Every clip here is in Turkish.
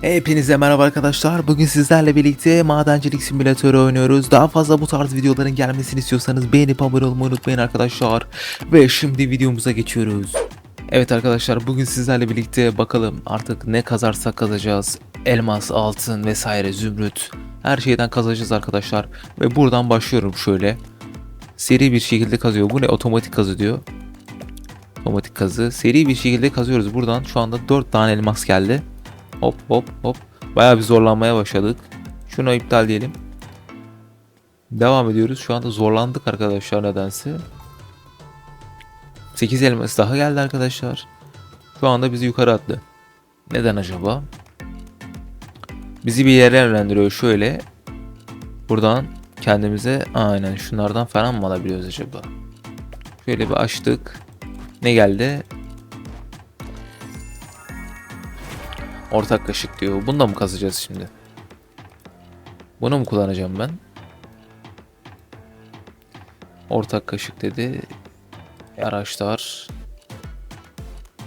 Hepinize merhaba arkadaşlar. Bugün sizlerle birlikte madencilik simülatörü oynuyoruz. Daha fazla bu tarz videoların gelmesini istiyorsanız beğenip abone olmayı unutmayın arkadaşlar. Ve şimdi videomuza geçiyoruz. Evet arkadaşlar bugün sizlerle birlikte bakalım artık ne kazarsak kazacağız. Elmas, altın vesaire, zümrüt her şeyden kazacağız arkadaşlar. Ve buradan başlıyorum şöyle. Seri bir şekilde kazıyor. Bu ne? Otomatik kazı diyor. Otomatik kazı. Seri bir şekilde kazıyoruz. Buradan şu anda 4 tane elmas geldi. Hop hop hop. Bayağı bir zorlanmaya başladık. Şunu iptal diyelim. Devam ediyoruz. Şu anda zorlandık arkadaşlar nedense. 8 elmas daha geldi arkadaşlar. Şu anda bizi yukarı attı. Neden acaba? Bizi bir yere yönlendiriyor şöyle. Buradan kendimize aynen şunlardan falan mı alabiliyoruz acaba? Şöyle bir açtık. Ne geldi? Ortak kaşık diyor. Bunu da mı kazacağız şimdi? Bunu mu kullanacağım ben? Ortak kaşık dedi. Araçlar.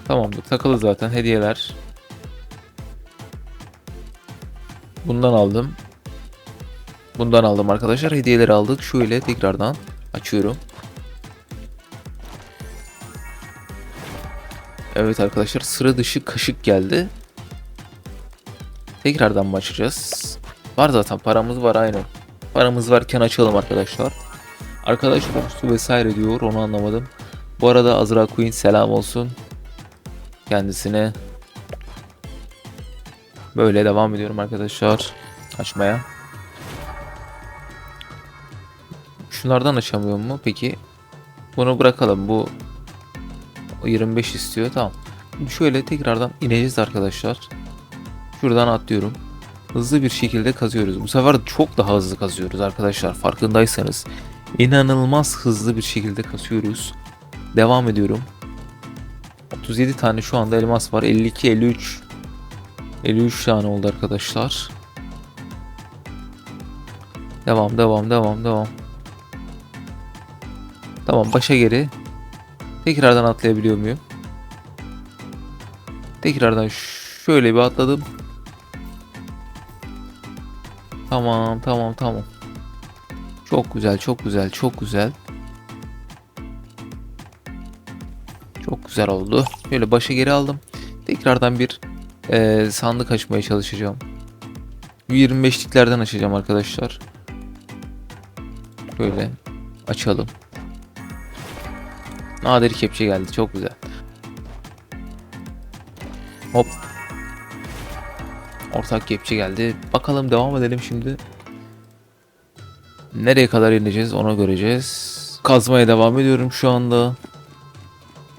Tamamdır. Takılı zaten. Hediyeler. Bundan aldım. Bundan aldım arkadaşlar. Hediyeleri aldık. Şöyle tekrardan açıyorum. Evet arkadaşlar sıra dışı kaşık geldi. Tekrardan mı açacağız? Var zaten paramız var aynı. Paramız varken açalım arkadaşlar. Arkadaşlar su vesaire diyor onu anlamadım. Bu arada Azra Queen selam olsun. Kendisine. Böyle devam ediyorum arkadaşlar. Açmaya. Şunlardan açamıyor mu peki? Bunu bırakalım bu 25 istiyor tamam. Şöyle tekrardan ineceğiz arkadaşlar. Şuradan atlıyorum. Hızlı bir şekilde kazıyoruz. Bu sefer çok daha hızlı kazıyoruz arkadaşlar. Farkındaysanız. inanılmaz hızlı bir şekilde kazıyoruz. Devam ediyorum. 37 tane şu anda elmas var. 52, 53. 53 tane oldu arkadaşlar. Devam, devam, devam, devam. Tamam, başa geri. Tekrardan atlayabiliyor muyum? Tekrardan şöyle bir atladım. Tamam tamam tamam. Çok güzel çok güzel çok güzel. Çok güzel oldu. Şöyle başa geri aldım. Tekrardan bir eee, sandık açmaya çalışacağım. 25'liklerden açacağım arkadaşlar. Böyle açalım. Nadir kepçe geldi. Çok güzel. Hop. Ortak kepçe geldi. Bakalım devam edelim şimdi. Nereye kadar ineceğiz onu göreceğiz. Kazmaya devam ediyorum şu anda.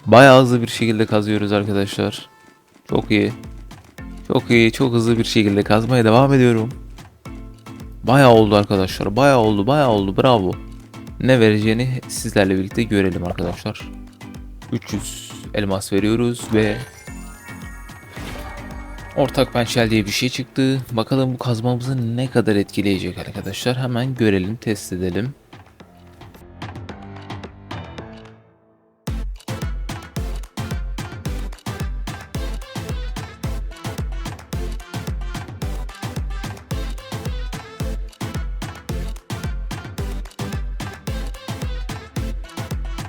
Bayağı hızlı bir şekilde kazıyoruz arkadaşlar. Çok iyi. Çok iyi. Çok hızlı bir şekilde kazmaya devam ediyorum. Bayağı oldu arkadaşlar. Bayağı oldu. Bayağı oldu. Bravo. Ne vereceğini sizlerle birlikte görelim arkadaşlar. 300 elmas veriyoruz ve Ortak pençel diye bir şey çıktı. Bakalım bu kazmamızı ne kadar etkileyecek arkadaşlar. Hemen görelim, test edelim.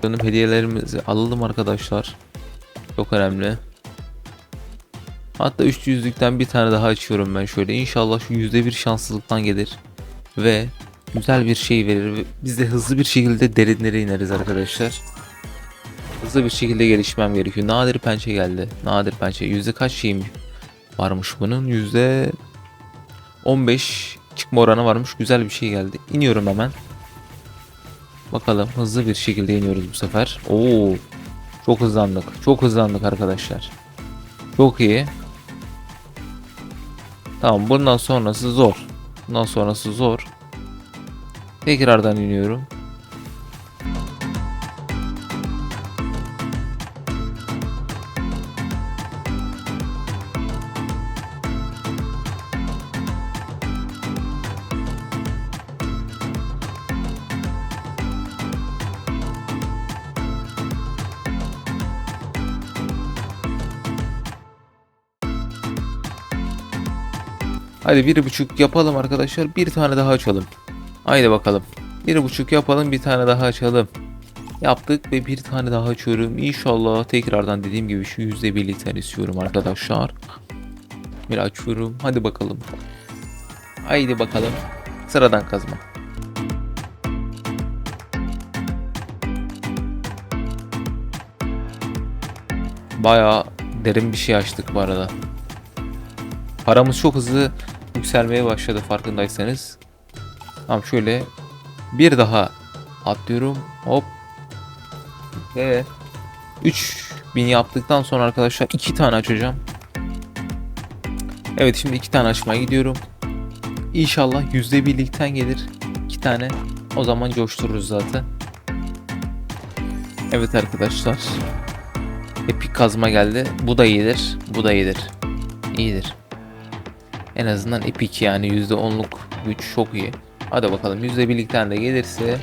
Dönüm hediyelerimizi alalım arkadaşlar. Çok önemli. Hatta 300'lükten bir tane daha açıyorum ben şöyle. İnşallah şu %1 şanslılıktan gelir. Ve güzel bir şey verir. ve Biz de hızlı bir şekilde derinlere ineriz arkadaşlar. Hızlı bir şekilde gelişmem gerekiyor. Nadir pençe geldi. Nadir pençe. Yüzde kaç şeyim varmış bunun? Yüzde 15 çıkma oranı varmış. Güzel bir şey geldi. İniyorum hemen. Bakalım hızlı bir şekilde iniyoruz bu sefer. Oo. Çok hızlandık. Çok hızlandık arkadaşlar. Çok iyi. Tamam bundan sonrası zor. Bundan sonrası zor. Tekrardan iniyorum. Hadi bir buçuk yapalım arkadaşlar. Bir tane daha açalım. Haydi bakalım. Bir buçuk yapalım bir tane daha açalım. Yaptık ve bir tane daha açıyorum. İnşallah tekrardan dediğim gibi şu yüzde birlikten istiyorum arkadaşlar. Bir açıyorum. Hadi bakalım. Haydi bakalım. Sıradan kazma. Bayağı derin bir şey açtık bu arada. Paramız çok hızlı yükselmeye başladı farkındaysanız. Tamam şöyle bir daha atlıyorum. Hop. Ve 3000 yaptıktan sonra arkadaşlar iki tane açacağım. Evet şimdi iki tane açmaya gidiyorum. İnşallah yüzde birlikten gelir. iki tane. O zaman coştururuz zaten. Evet arkadaşlar. Epik kazma geldi. Bu da iyidir. Bu da iyidir. İyidir. En azından epik yani %10'luk güç çok iyi. Hadi bakalım yüzde birlikten de gelirse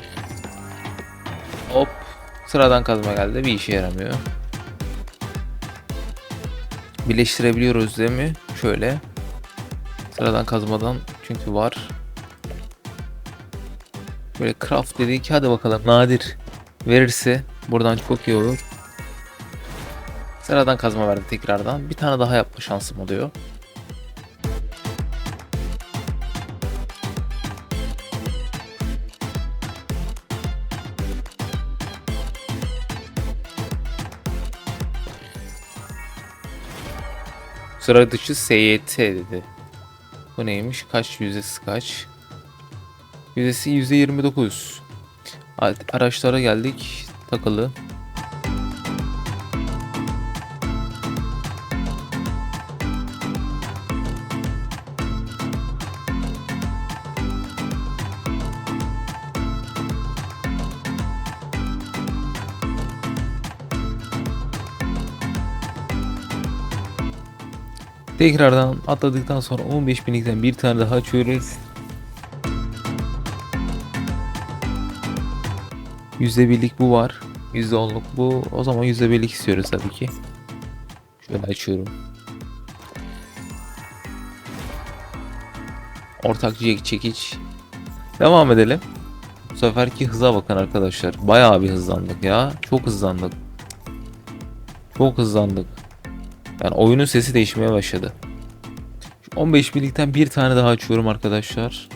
hop sıradan kazma geldi bir işe yaramıyor. Birleştirebiliyoruz değil mi? Şöyle. Sıradan kazmadan çünkü var. Böyle craft dedik hadi bakalım nadir verirse buradan çok iyi olur. Sıradan kazma verdi tekrardan. Bir tane daha yapma şansım oluyor. Sıra dışı SYT dedi. Bu neymiş? Kaç yüzdesi kaç? Yüzdesi %29. Alt- Araçlara geldik. Takılı. Tekrardan atladıktan sonra 15 binlikten bir tane daha açıyoruz. %1'lik bu var. %10'luk bu. O zaman %1'lik istiyoruz tabii ki. Şöyle açıyorum. Ortak çek- çekiç. Devam edelim. Bu seferki hıza bakın arkadaşlar. Bayağı bir hızlandık ya. Çok hızlandık. Çok hızlandık. Yani oyunun sesi değişmeye başladı. Şu 15 birlikten bir tane daha açıyorum arkadaşlar.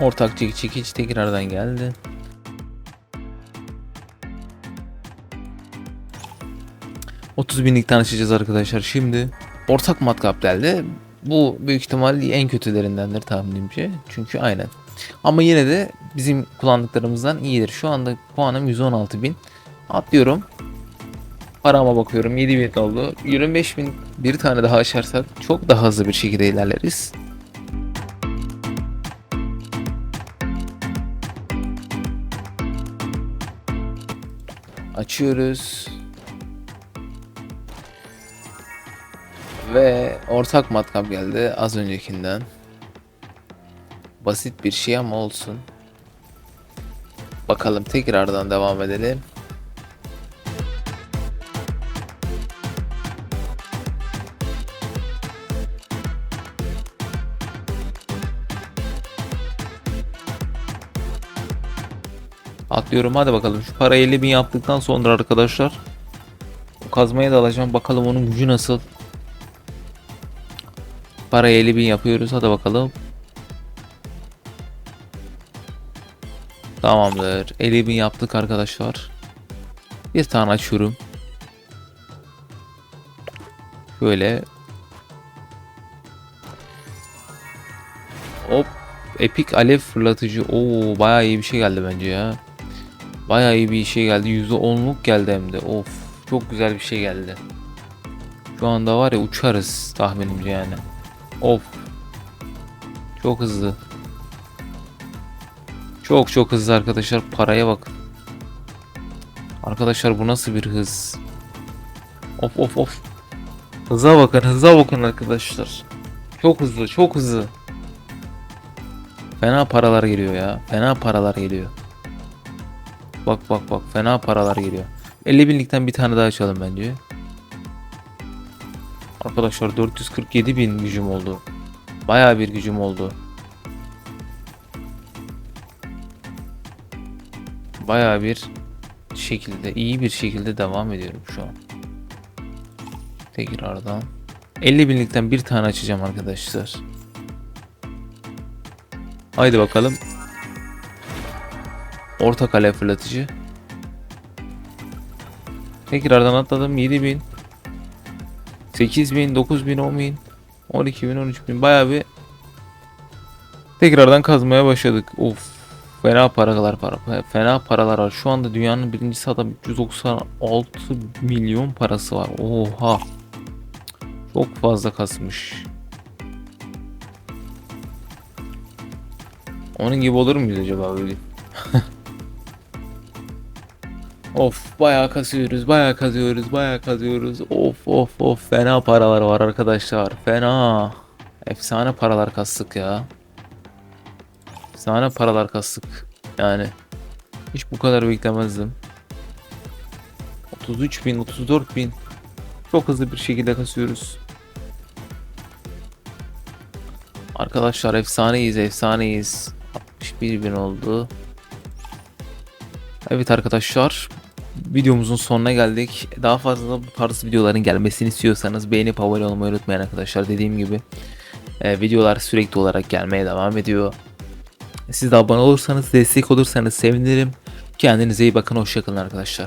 Ortak çekiç tekrardan geldi. ...30 binlikten açacağız arkadaşlar şimdi. Ortak matkap geldi. Bu büyük ihtimal en kötülerindendir tahminimce. Çünkü aynen. Ama yine de bizim kullandıklarımızdan iyidir. Şu anda puanım 116 bin. Atlıyorum. Parama bakıyorum 7000 oldu. 25000 bir tane daha açarsak çok daha hızlı bir şekilde ilerleriz. Açıyoruz. Ve ortak matkap geldi az öncekinden. Basit bir şey ama olsun. Bakalım tekrardan devam edelim. Atlıyorum hadi bakalım. Şu para 50 bin yaptıktan sonra arkadaşlar. O kazmaya da alacağım. Bakalım onun gücü nasıl. Para 50 bin yapıyoruz. Hadi bakalım. Tamamdır. 50 bin yaptık arkadaşlar. Bir tane açıyorum. Şöyle. Hop. Epik alev fırlatıcı. Oo bayağı iyi bir şey geldi bence ya. Bayağı iyi bir şey geldi. %10'luk geldi hem de. Of. Çok güzel bir şey geldi. Şu anda var ya uçarız tahminimce yani. Of. Çok hızlı. Çok çok hızlı arkadaşlar. Paraya bak. Arkadaşlar bu nasıl bir hız? Of of of. Hıza bakın hıza bakın arkadaşlar. Çok hızlı çok hızlı. Fena paralar geliyor ya. Fena paralar geliyor. Bak bak bak fena paralar geliyor. 50 binlikten bir tane daha açalım bence. Arkadaşlar 447 bin gücüm oldu. Bayağı bir gücüm oldu. Bayağı bir şekilde iyi bir şekilde devam ediyorum şu an. Tekrardan 50 binlikten bir tane açacağım arkadaşlar. Haydi bakalım. Orta kale fırlatıcı. Tekrardan atladım 7000 8000 9000 10000 12000 13000 bayağı bir tekrardan kazmaya başladık. Of fena paralar para fena paralar var. Şu anda dünyanın birincisi adam 396 milyon parası var. Oha. Çok fazla kasmış. Onun gibi olur muyuz acaba böyle? Of bayağı kazıyoruz, bayağı kazıyoruz, bayağı kazıyoruz. Of of of fena paralar var arkadaşlar. Fena. Efsane paralar kastık ya. Efsane paralar kastık. Yani hiç bu kadar beklemezdim. 33 bin, 34 bin. Çok hızlı bir şekilde kasıyoruz. Arkadaşlar efsaneyiz, efsaneyiz. 61 bin oldu. Evet arkadaşlar videomuzun sonuna geldik. Daha fazla bu tarz videoların gelmesini istiyorsanız beğenip abone olmayı unutmayın arkadaşlar. Dediğim gibi e, videolar sürekli olarak gelmeye devam ediyor. Siz de abone olursanız destek olursanız sevinirim. Kendinize iyi bakın hoşçakalın arkadaşlar.